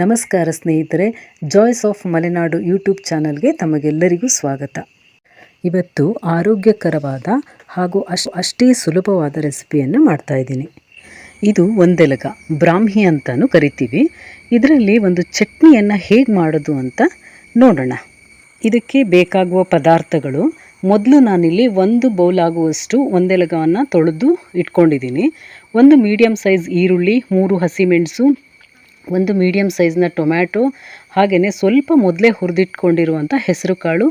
ನಮಸ್ಕಾರ ಸ್ನೇಹಿತರೆ joys of Malenadu YouTube ಚಾನಲ್ಗೆ ತಮಗೆಲ್ಲರಿಗೂ ಸ್ವಾಗತ. ಇವತ್ತು ಆರೋಗ್ಯಕರವಾದ ಹಾಗೂ ಅಶ್, ಅಷ್ಟೇ ಸುಲಭವಾದ ರೆಸಿಪಿಯನ್ನು ಮಾಡ್ತಾ ಇದ್ದೀನಿ. ಇದು ಒಂದೆಲಗ, ಬ್ರಾಹ್ಮಿ ಅಂತಲೂ ಕರಿತೀವಿ. ಇದರಲ್ಲಿ ಒಂದು ಚಟ್ನಿಯನ್ನು ಹೇಗೆ ಮಾಡೋದು ಅಂತ ನೋಡೋಣ. ಇದಕ್ಕೆ ಬೇಕಾಗುವ ಪದಾರ್ಥಗಳು, ಮೊದಲು ನಾನಿಲ್ಲಿ ಒಂದು ಬೌಲ್ ಆಗುವಷ್ಟು ಒಂದೆಲಗವನ್ನು ತೊಳೆದು ಇಟ್ಕೊಂಡಿದ್ದೀನಿ. ಒಂದು ಮೀಡಿಯಮ್ ಸೈಜ್ ಈರುಳ್ಳಿ, ಮೂರು ಹಸಿಮೆಣಸು ಒಂದು ಮೀಡಿಯಮ್ ಸೈಜ್ನ ಟೊಮ್ಯಾಟೊ ಹಾಗೆಯೇ ಸ್ವಲ್ಪ ಮೊದಲೇ ಹುರಿದಿಟ್ಕೊಂಡಿರುವಂಥ ಹೆಸರು ಕಾಳು,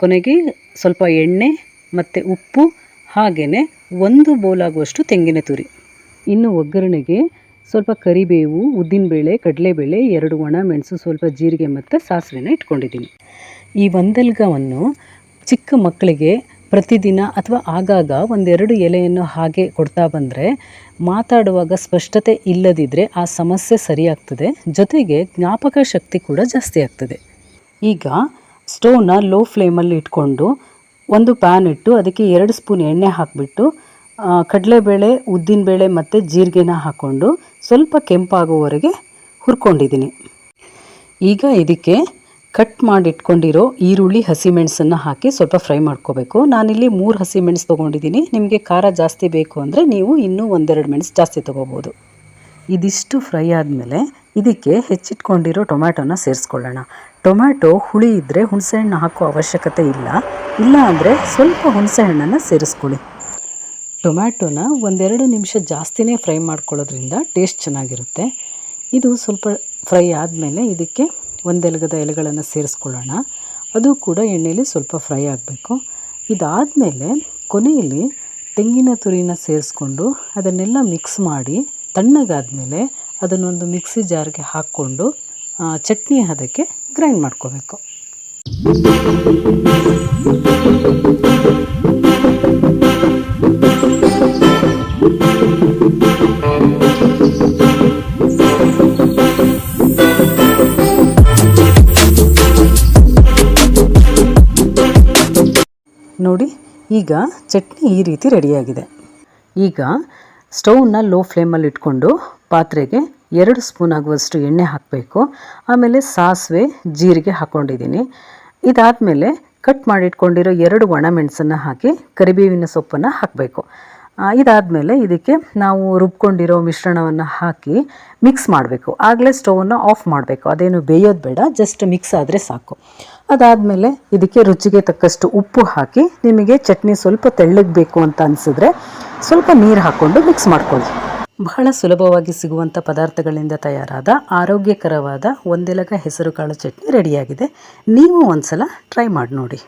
ಕೊನೆಗೆ ಸ್ವಲ್ಪ ಎಣ್ಣೆ ಮತ್ತು ಉಪ್ಪು ಹಾಗೆಯೇ ಒಂದು ಬೌಲಾಗುವಷ್ಟು ತೆಂಗಿನ ತುರಿ. ಇನ್ನು ಒಗ್ಗರಣೆಗೆ ಸ್ವಲ್ಪ ಕರಿಬೇವು, ಉದ್ದಿನಬೇಳೆ, ಕಡಲೆಬೇಳೆ, ಎರಡು ಒಣ ಮೆಣಸು, ಸ್ವಲ್ಪ ಜೀರಿಗೆ ಮತ್ತು ಸಾಸಿವೆನ ಇಟ್ಕೊಂಡಿದ್ದೀನಿ. ಈ ಒಂದಲ್ಗವನ್ನು ಚಿಕ್ಕ ಮಕ್ಕಳಿಗೆ ಪ್ರತಿದಿನ ಅಥವಾ ಆಗಾಗ ಒಂದೆರಡು ಎಲೆಯನ್ನು ಹಾಗೆ ಕೊಡ್ತಾ ಬಂದರೆ ಮಾತಾಡುವಾಗ ಸ್ಪಷ್ಟತೆ ಇಲ್ಲದಿದ್ದರೆ ಆ ಸಮಸ್ಯೆ ಸರಿಯಾಗ್ತದೆ. ಜೊತೆಗೆ ಜ್ಞಾಪಕ ಶಕ್ತಿ ಕೂಡ ಜಾಸ್ತಿ ಆಗ್ತದೆ. ಈಗ ಸ್ಟೋವ್ನ ಲೋ ಫ್ಲೇಮಲ್ಲಿ ಇಟ್ಕೊಂಡು ಒಂದು ಪ್ಯಾನ್ ಇಟ್ಟು ಅದಕ್ಕೆ ಎರಡು ಸ್ಪೂನ್ ಎಣ್ಣೆ ಹಾಕಿಬಿಟ್ಟು ಕಡಲೆಬೇಳೆ, ಉದ್ದಿನಬೇಳೆ ಮತ್ತು ಜೀರಿಗೆನ ಹಾಕ್ಕೊಂಡು ಸ್ವಲ್ಪ ಕೆಂಪಾಗುವವರೆಗೆ ಹುರ್ಕೊಂಡಿದ್ದೀನಿ. ಈಗ ಇದಕ್ಕೆ ಕಟ್ ಮಾಡಿ ಇಟ್ಕೊಂಡಿರೋ ಈರುಳ್ಳಿ ಹಸಿಮೆಣಸನ್ನು ಹಾಕಿ ಸ್ವಲ್ಪ ಫ್ರೈ ಮಾಡ್ಕೋಬೇಕು. ನಾನಿಲ್ಲಿ ಮೂರು ಹಸಿಮೆಣಸು ತೊಗೊಂಡಿದ್ದೀನಿ. ನಿಮಗೆ ಖಾರ ಜಾಸ್ತಿ ಬೇಕು ಅಂದರೆ ನೀವು ಇನ್ನೂ ಒಂದೆರಡು ಮೆಣಸು ಜಾಸ್ತಿ ತೊಗೋಬೋದು. ಇದಿಷ್ಟು ಫ್ರೈ ಆದಮೇಲೆ ಇದಕ್ಕೆ ಹೆಚ್ಚಿಟ್ಕೊಂಡಿರೋ ಟೊಮ್ಯಾಟೋನ ಸೇರಿಸ್ಕೊಳ್ಳೋಣ. ಟೊಮ್ಯಾಟೊ ಹುಳಿ ಇದ್ದರೆ ಹುಣಸೆಹಣ್ಣು ಹಾಕೋ ಅವಶ್ಯಕತೆ ಇಲ್ಲ. ಇಲ್ಲ ಅಂದರೆ ಸ್ವಲ್ಪ ಹುಣಸೆಹಣ್ಣನ್ನು ಸೇರಿಸ್ಕೊಳ್ಳಿ. ಟೊಮ್ಯಾಟೊನ ಒಂದೆರಡು ನಿಮಿಷ ಜಾಸ್ತಿನೇ ಫ್ರೈ ಮಾಡ್ಕೊಳ್ಳೋದ್ರಿಂದ ಟೇಸ್ಟ್ ಚೆನ್ನಾಗಿರುತ್ತೆ. ಇದು ಸ್ವಲ್ಪ ಫ್ರೈ ಆದಮೇಲೆ ಇದಕ್ಕೆ ಒಂದೆಲಗದ ಎಲೆಗಳನ್ನು ಸೇರಿಸ್ಕೊಳ್ಳೋಣ. ಅದು ಕೂಡ ಎಣ್ಣೆಯಲ್ಲಿ ಸ್ವಲ್ಪ ಫ್ರೈ ಆಗಬೇಕು. ಇದಾದಮೇಲೆ ಕೊನೆಯಲ್ಲಿ ತೆಂಗಿನ ತುರಿನ ಸೇರಿಸ್ಕೊಂಡು ಅದನ್ನೆಲ್ಲ ಮಿಕ್ಸ್ ಮಾಡಿ ತಣ್ಣಗಾದಮೇಲೆ ಅದನ್ನೊಂದು ಮಿಕ್ಸಿ ಜಾರ್ಗೆ ಹಾಕ್ಕೊಂಡು ಚಟ್ನಿ ಅದಕ್ಕೆ ಗ್ರೈಂಡ್ ಮಾಡ್ಕೋಬೇಕು. ನೋಡಿ, ಈಗ ಚಟ್ನಿ ಈ ರೀತಿ ರೆಡಿಯಾಗಿದೆ. ಈಗ ಸ್ಟೌವ್ನ ಲೋ ಫ್ಲೇಮಲ್ಲಿ ಇಟ್ಕೊಂಡು ಪಾತ್ರೆಗೆ ಎರಡು ಸ್ಪೂನ್ ಆಗುವಷ್ಟು ಎಣ್ಣೆ ಹಾಕಬೇಕು. ಆಮೇಲೆ ಸಾಸಿವೆ, ಜೀರಿಗೆ ಹಾಕ್ಕೊಂಡಿದ್ದೀನಿ ಇದಾದಮೇಲೆ ಕಟ್ ಮಾಡಿಟ್ಕೊಂಡಿರೋ ಎರಡು ಒಣಮೆಣಸನ್ನು ಹಾಕಿ ಕರಿಬೇವಿನ ಸೊಪ್ಪನ್ನು ಹಾಕಬೇಕು. ಇದಾದಮೇಲೆ ಇದಕ್ಕೆ ನಾವು ರುಬ್ಕೊಂಡಿರೋ ಮಿಶ್ರಣವನ್ನು ಹಾಕಿ ಮಿಕ್ಸ್ ಮಾಡಬೇಕು. ಆಗಲೇ ಸ್ಟೌವನ್ನು ಆಫ್ ಮಾಡಬೇಕು. ಅದೇನು ಬೇಯೋದು ಬೇಡ ಜಸ್ಟ್ ಮಿಕ್ಸ್ ಆದರೆ ಸಾಕು. ಅದಾದಮೇಲೆ ಇದಕ್ಕೆ ರುಚಿಗೆ ತಕ್ಕಷ್ಟು ಉಪ್ಪು ಹಾಕಿ ನಿಮಗೆ ಚಟ್ನಿ ಸ್ವಲ್ಪ ತೆಳ್ಳಗೆ ಬೇಕು ಅಂತ ಅನಿಸಿದ್ರೆ ಸ್ವಲ್ಪ ನೀರು ಹಾಕ್ಕೊಂಡು ಮಿಕ್ಸ್ ಮಾಡ್ಕೊಳ್ಳಿ. ಬಹಳ ಸುಲಭವಾಗಿ ಸಿಗುವಂಥ ಪದಾರ್ಥಗಳಿಂದ ತಯಾರಾದ ಆರೋಗ್ಯಕರವಾದ ಒಂದೆಲಗ ಹೆಸರುಕಾಳು ಚಟ್ನಿ ರೆಡಿಯಾಗಿದೆ. ನೀವು ಒಂದ್ಸಲ ಟ್ರೈ ಮಾಡಿ ನೋಡಿ.